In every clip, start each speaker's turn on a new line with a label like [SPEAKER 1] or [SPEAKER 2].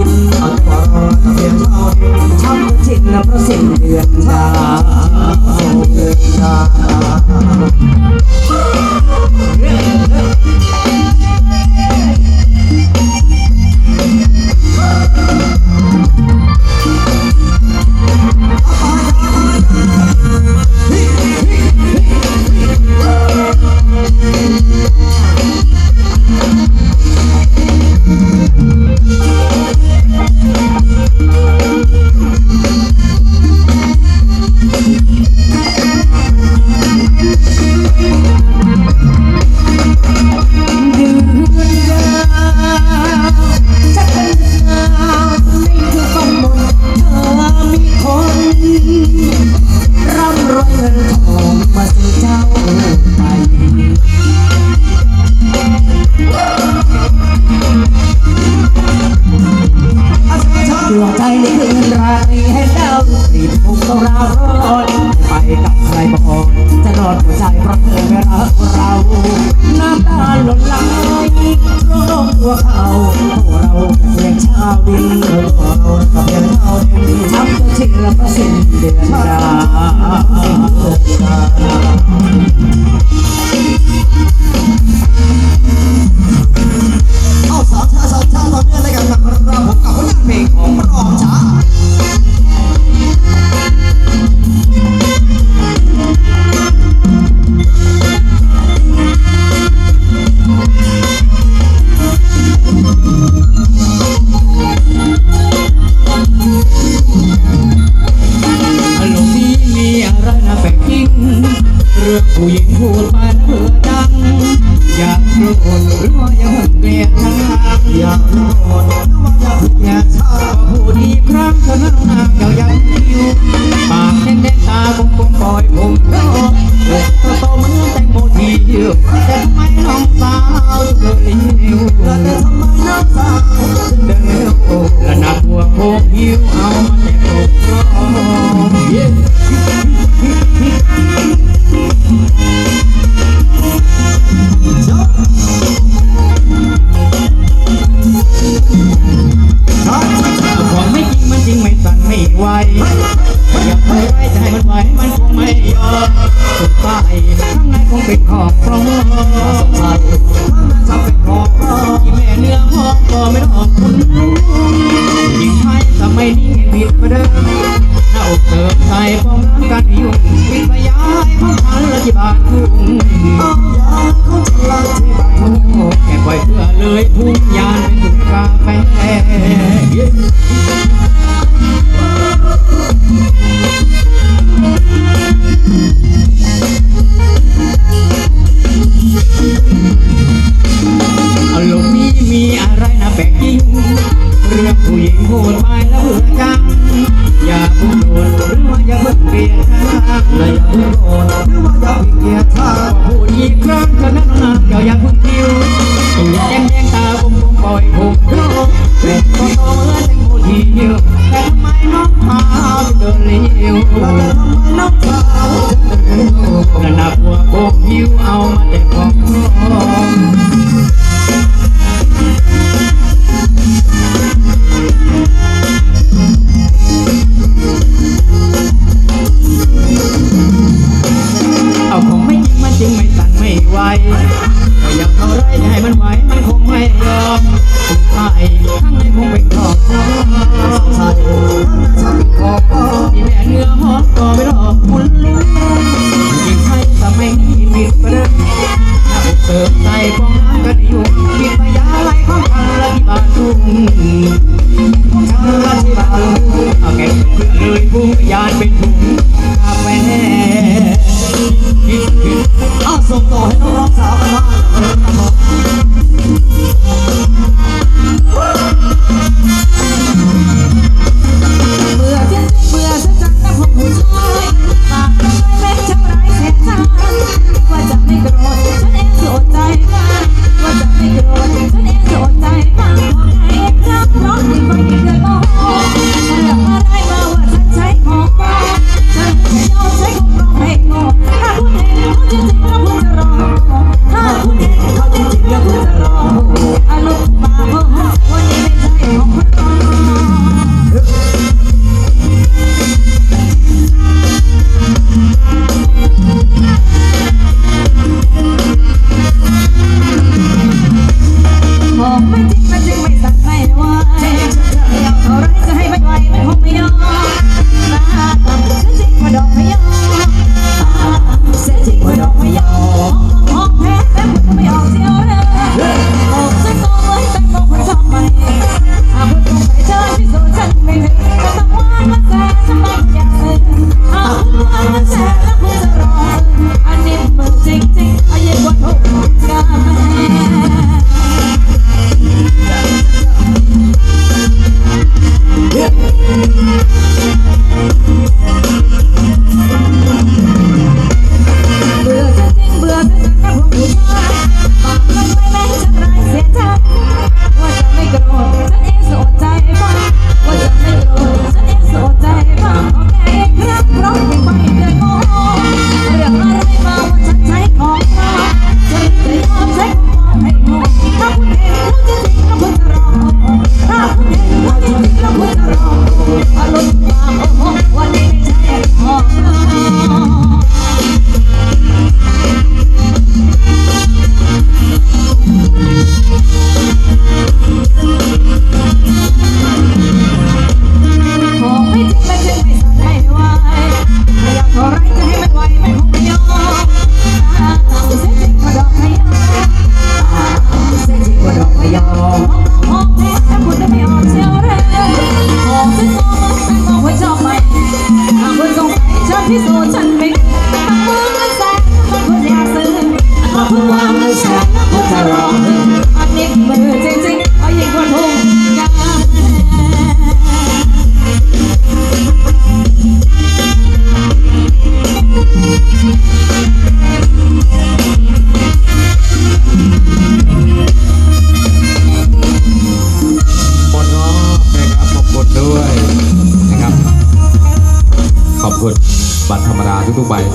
[SPEAKER 1] ดิน
[SPEAKER 2] อ่อน
[SPEAKER 1] ว่าร้เสียง
[SPEAKER 2] เราดิน
[SPEAKER 1] ทำ
[SPEAKER 2] กินนะเพราะ
[SPEAKER 1] สิ้นเดือนดาว ส
[SPEAKER 2] ง
[SPEAKER 1] สัย
[SPEAKER 2] ถ้ามันจะเป็นของพ่อ
[SPEAKER 1] ที่แม่เนื้อหอมก็ไม่ต้องคุณยิงไทยทำไมนี่ผิดประเดิมหน้าอกเติมใจป้องน้ำกันยุ่งปิดระยายพันพันละฐบาททุ่ง
[SPEAKER 2] เอายาเขาจะาจีบมุ่ง
[SPEAKER 1] แกปล่อยเพื่
[SPEAKER 2] อเล
[SPEAKER 1] ยพุ่ ในอุดรหรือ
[SPEAKER 2] ว่า
[SPEAKER 3] ยากเกียร
[SPEAKER 4] ติ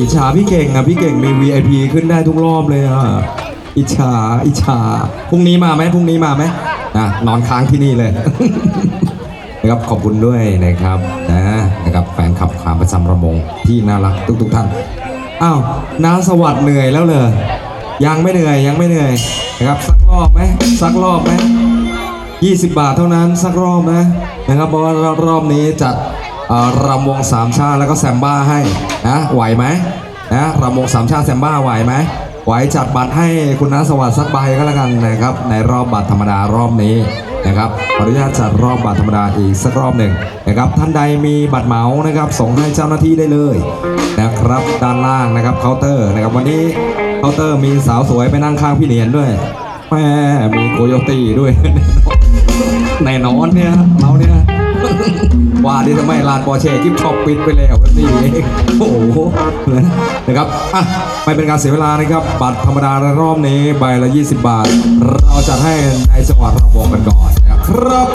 [SPEAKER 4] อิจฉาพี่เก่งอะพี่เก่งมี VIP ขึ้นได้ทุกรอบเลยอะอิจฉาอิจฉาพรุ่งนี้มาไหมพรุ่งนี้มาไหมอะนอนค้างที่นี่เลยนะครับขอบคุณด้วยนะครับนะนะครับแฟนคลับขาประจำระมงที่น่ารักทุกๆท่านอ้าวน้าสวัสด์เหนื่อยแล้วเลยยังไม่เหนื่อยยังไม่เหนื่อยนะครับสักรอบไหมสักรอบไหม20บบาทเท่านั้นสักรอบนะนะครับเพราะว่ารอบนี้จัด รำวงสามชาติแล้วก็แซมบ้าให้นะไหวไหมนะรำวงสามชาติแซมบ้าไหวไหมไหวจัดบัตรให้คุณน้าสวัสดิ์สักใบก็แล้วกันนะครับ ในรอบบัตรธรรมดารอบนี้นะครับขออนุญาตจัดรอบบัตรธรรมดาอีกสักรอบหนึ่งนะครับ ท่านใดมีบัตรเหมานะครับ ส่งให้เจ้าหน้าที่ได้เลยนะครับด้านล่างนะครับเคาน์เตอร์นะครับ วันนี้เคาน์เตอร์มีสาวสวยไปนั่งข้างพี่เหนียนด้วยแม่มีโคโยตี้ด้วยแน่นอนเนี่ยเราเนี่ย ว่าดีทำไมลานปอร์เช่กิฟช็อปปิดไปแล้วนี่เองโอ้โหนะครับอะไม่เป็นการเสียเวลานะครับ บัตรธรรมดาในรอบนี้ใบละ 20 บาท เราจัด
[SPEAKER 1] ให้ในจังหวัดระบงกันก่อนนะครับ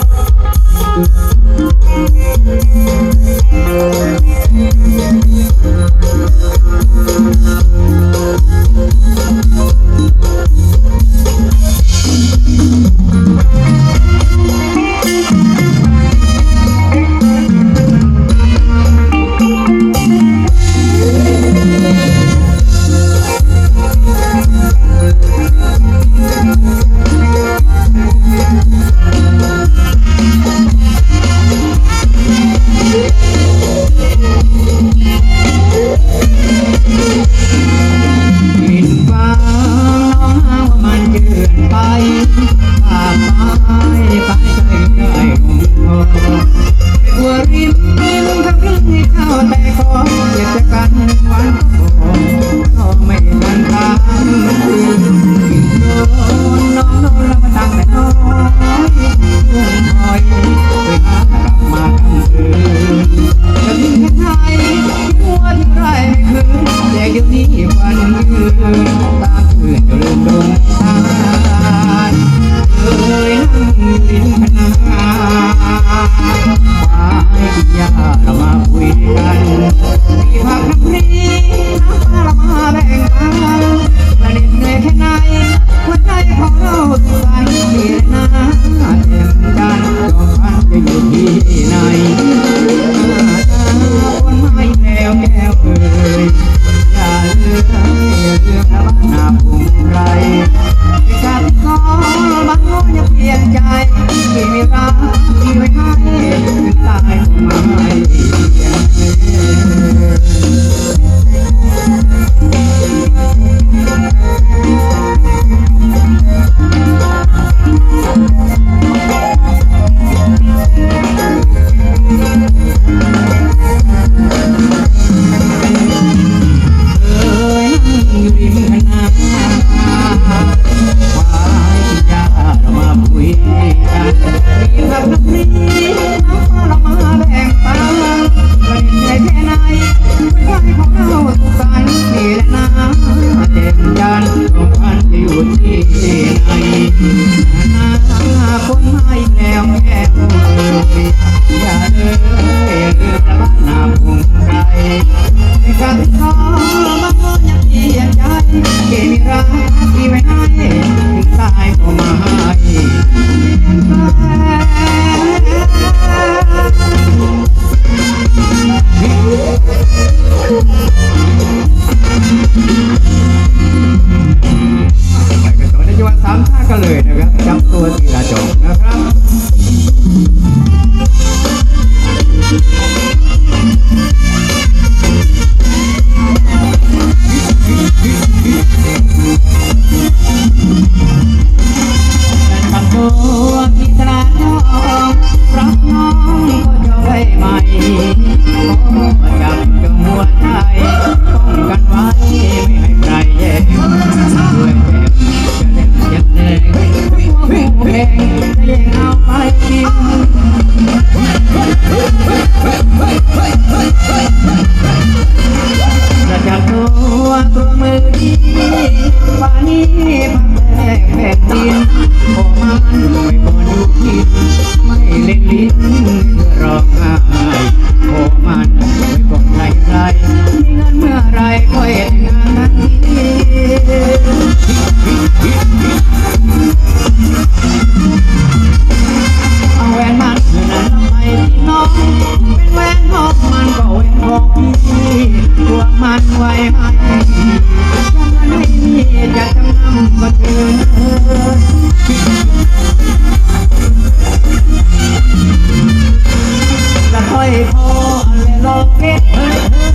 [SPEAKER 1] อยคอและลอกเพชร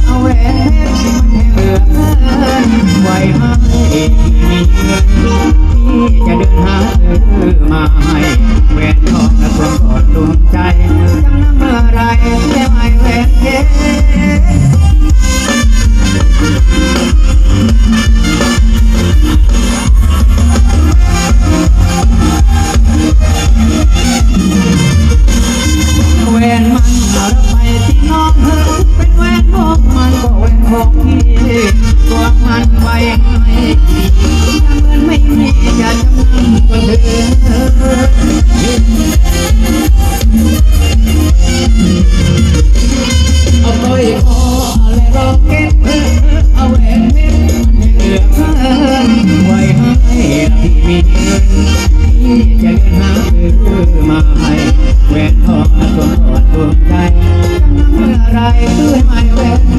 [SPEAKER 1] เอาแหวนเพชรมันให้เหลือไว้ห้มีเงินที่จะเดินหาซื้อมาให้แหวนทองและคนกอดดวงใจจำนำเมื่อไรแล้ไอ้แหวนเพชรแวน เพื่อนไม่แวะ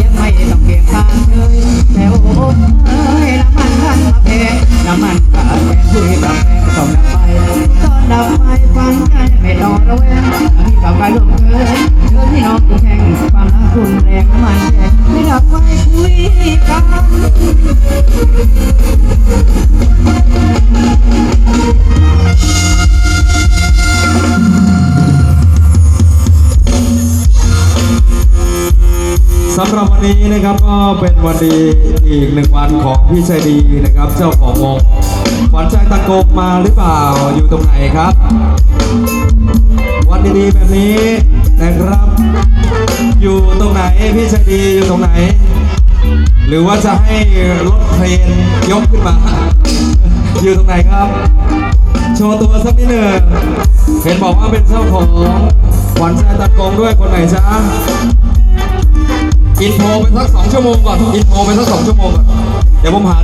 [SPEAKER 1] ลี้ยงไม่ต้องเกียงทางเลยแถวโอ้ นี้นะครับก็
[SPEAKER 4] เป็นวันดีอีกหนึ่งวันของพี่ชัยดีนะครับ เจ้าของวงขวัญใจตะโกมาหรือเปล่าอยู่ตรงไหนครับ วันดีๆแบบนี้นะครับ อยู่ตรงไหนพี่ชัยดีอยู่ตรงไหน หรือว่าจะให้รถเพลนยกขึ้นมา อยู่ตรงไหนครับ โชว์ตัวสักนิดหนึ่งเห็นบอกว่าเป็นเจ้าของขวัญใจตะโกด้วยคนไหนจ้า อินโทรไปสักสองชั่วโมงก่อน อินโทรไปสักสองชั่วโมงก่อน เดี๋ยวผมหา